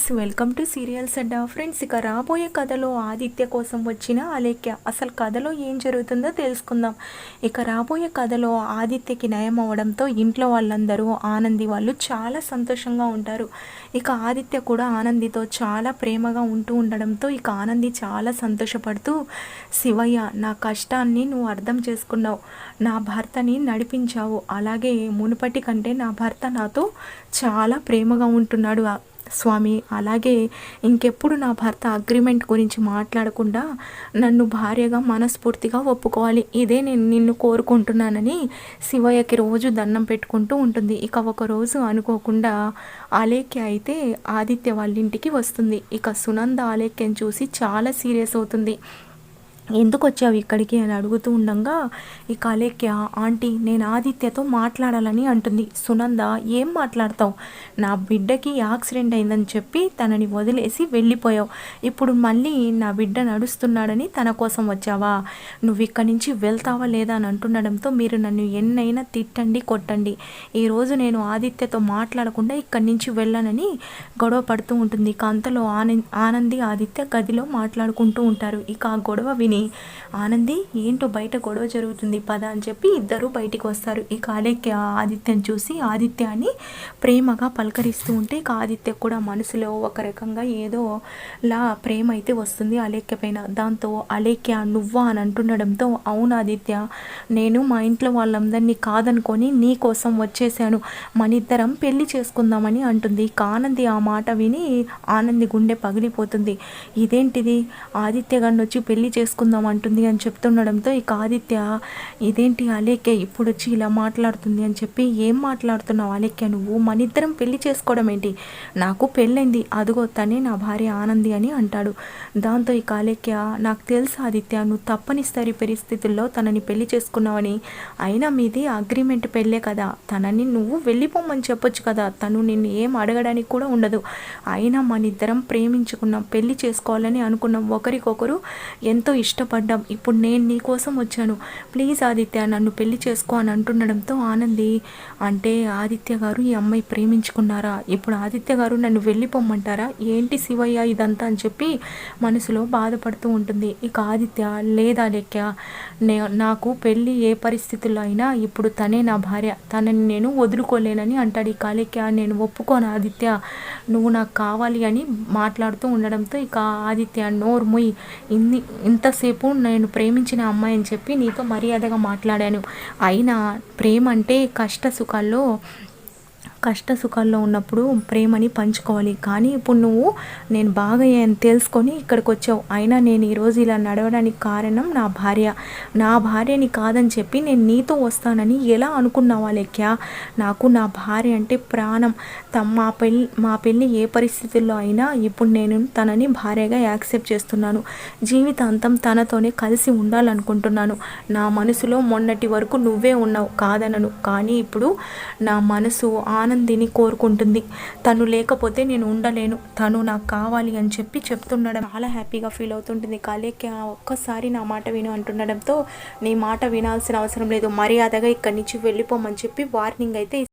Friends welcome to serials Adda friends ఇక రాబోయే కథలో ఆదిత్య కోసం వచ్చిన అలేఖ్య. అసలు కథలో ఏం జరుగుతుందో తెలుసుకుందాం. ఇక రాబోయే కథలో ఆదిత్యకి నయం అవడంతో ఇంట్లో వాళ్ళందరూ ఆనంది వాళ్ళు చాలా సంతోషంగా ఉంటారు. ఇక ఆదిత్య కూడా ఆనందితో చాలా ప్రేమగా ఉంటూ ఉండడంతో ఇక ఆనంది చాలా సంతోషపడుతూ శివయ్య నా కష్టాన్ని నువ్వు అర్థం చేసుకున్నావు. నా భర్తని నడిపించావు. అలాగే మునుపటి కంటే నా భర్త నాతో చాలా ప్రేమగా ఉంటున్నాడు. స్వామి అలాగే ఇంకెప్పుడు నా భర్త అగ్రిమెంట్ గురించి మాట్లాడకుండా నన్ను భార్యగా మనస్ఫూర్తిగా ఒప్పుకోవాలి. ఇదే నేను నిన్ను కోరుకుంటున్నానని శివయ్యకి రోజు దండం పెట్టుకుంటూ ఉంటుంది. ఇక ఒకరోజు అనుకోకుండా ఆలేఖ్య అయితే ఆదిత్య వాళ్ళ ఇంటికి వస్తుంది. ఇక సునంద ఆలేఖ్యని చూసి చాలా సీరియస్ అవుతుంది. ఎందుకు వచ్చావు ఇక్కడికి అని అడుగుతూ ఉండగా ఈ కాలేక్య ఆంటీ నేను ఆదిత్యతో మాట్లాడాలని అంటుంది. సునంద ఏం మాట్లాడతావు? నా బిడ్డకి యాక్సిడెంట్ అయిందని చెప్పి తనని వదిలేసి వెళ్ళిపోయావు. ఇప్పుడు మళ్ళీ నా బిడ్డ నడుస్తున్నాడని తన కోసం వచ్చావా? నువ్వు ఇక్కడి నుంచి వెళ్తావా లేదా? అని అంటుండడంతో మీరు నన్ను ఎన్నైనా తిట్టండి కొట్టండి. ఈరోజు నేను ఆదిత్యతో మాట్లాడకుండా ఇక్కడి నుంచి వెళ్ళనని గొడవ పడుతూ ఉంటుంది. ఇక అంతలో ఆనంది ఆదిత్య గదిలో మాట్లాడుకుంటూ ఉంటారు. ఇక ఆ గొడవ విని ఆనంది ఏంటో బయట గొడవ జరుగుతుంది పద అని చెప్పి ఇద్దరు బయటికి వస్తారు. ఇక ఆలేఖ్య ఆదిత్యని చూసి ఆదిత్యాన్ని ప్రేమగా పలకరిస్తూ ఉంటే ఇక ఆదిత్య కూడా మనసులో ఒక రకంగా ఏదో లా ప్రేమ అయితే వస్తుంది అలేఖ్య పైన. దాంతో అలేఖ్య నువ్వా? అని అంటుండడంతో అవును ఆదిత్య నేను మా ఇంట్లో వాళ్ళందరినీ కాదనుకొని నీ కోసం వచ్చేసాను. మన ఇద్దరం పెళ్ళి చేసుకుందామని అంటుంది. కానంది ఆ మాట విని ఆనంది గుండె పగిలిపోతుంది. ఇదేంటిది? ఆదిత్య గారిని వచ్చి పెళ్ళి చేసుకు చేసుకుందాం అంటుంది అని చెప్తుండడంతో ఇక ఆదిత్య ఇదేంటి అలేఖ్య? ఇప్పుడు వచ్చి ఇలా మాట్లాడుతుంది అని చెప్పి ఏం మాట్లాడుతున్నావు అలేఖ్య నువ్వు? మన ఇద్దరం పెళ్ళి చేసుకోవడం ఏంటి? నాకు పెళ్ళైంది. అదిగో తనే నా భార్య ఆనంది అని అంటాడు. దాంతో ఇక అలేఖ్య నాకు తెలుసు ఆదిత్య నువ్వు తప్పనిసరి పరిస్థితుల్లో తనని పెళ్ళి చేసుకున్నావని. అయినా మీది అగ్రిమెంట్ పెళ్ళే కదా. తనని నువ్వు వెళ్ళిపోమని చెప్పొచ్చు కదా. తను నిన్ను ఏం అడగడానికి కూడా ఉండదు. అయినా మన ఇద్దరం ప్రేమించుకున్నాం పెళ్ళి చేసుకోవాలని అనుకున్నాం. ఒకరికొకరు ఎంతో ఇష్టం ఇష్టపడ్డాం. ఇప్పుడు నేను నీ కోసం వచ్చాను. ప్లీజ్ ఆదిత్య నన్ను పెళ్ళి చేసుకో అని అంటుండడంతో ఆనంది అంటే ఆదిత్య గారు ఈ అమ్మాయి ప్రేమించుకున్నారా? ఇప్పుడు ఆదిత్య గారు నన్ను వెళ్ళిపోమ్మంటారా? ఏంటి శివయ్య ఇదంతా అని చెప్పి మనసులో బాధపడుతూ ఉంటుంది. ఇక ఆదిత్య లేదా లెక్క నే నాకు పెళ్ళి ఏ పరిస్థితుల్లో అయినా ఇప్పుడు తనే నా భార్య. తనని నేను వదులుకోలేనని అంటాడు. ఈ కాలేక్య నేను ఒప్పుకోను ఆదిత్య. నువ్వు నాకు కావాలి అని మాట్లాడుతూ ఉండడంతో ఇక ఆదిత్య నోర్ముయ్. ఇన్ని ఇంత ఎంతసేపు నేను ప్రేమించిన అమ్మాయి అని చెప్పి నీతో మర్యాదగా మాట్లాడాను. అయినా ప్రేమ అంటే కష్ట సుఖాల్లో కష్ట సుఖాల్లో ఉన్నప్పుడు ప్రేమని పంచుకోవాలి. కానీ ఇప్పుడు నువ్వు నేను బాగా తెలుసుకొని ఇక్కడికి వచ్చావు అయినా నేను ఈరోజు ఇలా నడవడానికి కారణం నా భార్య. నా భార్యని కాదని చెప్పి నేను నీతో వస్తానని ఎలా అనుకున్నావా లెక్క నాకు నా భార్య అంటే ప్రాణం. మా పెళ్ళి మా పెళ్ళి ఏ పరిస్థితుల్లో అయినా ఇప్పుడు నేను తనని భార్యగా యాక్సెప్ట్ చేస్తున్నాను. జీవితాంతం తనతోనే కలిసి ఉండాలనుకుంటున్నాను. నా మనసులో మొన్నటి వరకు నువ్వే ఉన్నావు. కాదనను. కానీ ఇప్పుడు నా మనసు ఆనంద ఆనందిని కోరుకుంటుంది. తను లేకపోతే నేను ఉండలేను. తను నాకు కావాలి అని చెప్పి చెప్తుండడం చాలా హ్యాపీగా ఫీల్ అవుతుంటుంది. కాలేకి ఒక్కసారి నా మాట విను అంటుండడంతో నీ మాట వినాల్సిన అవసరం లేదు. మర్యాదగా ఇక్కడి నుంచి వెళ్ళిపోమని చెప్పి వార్నింగ్ అయితే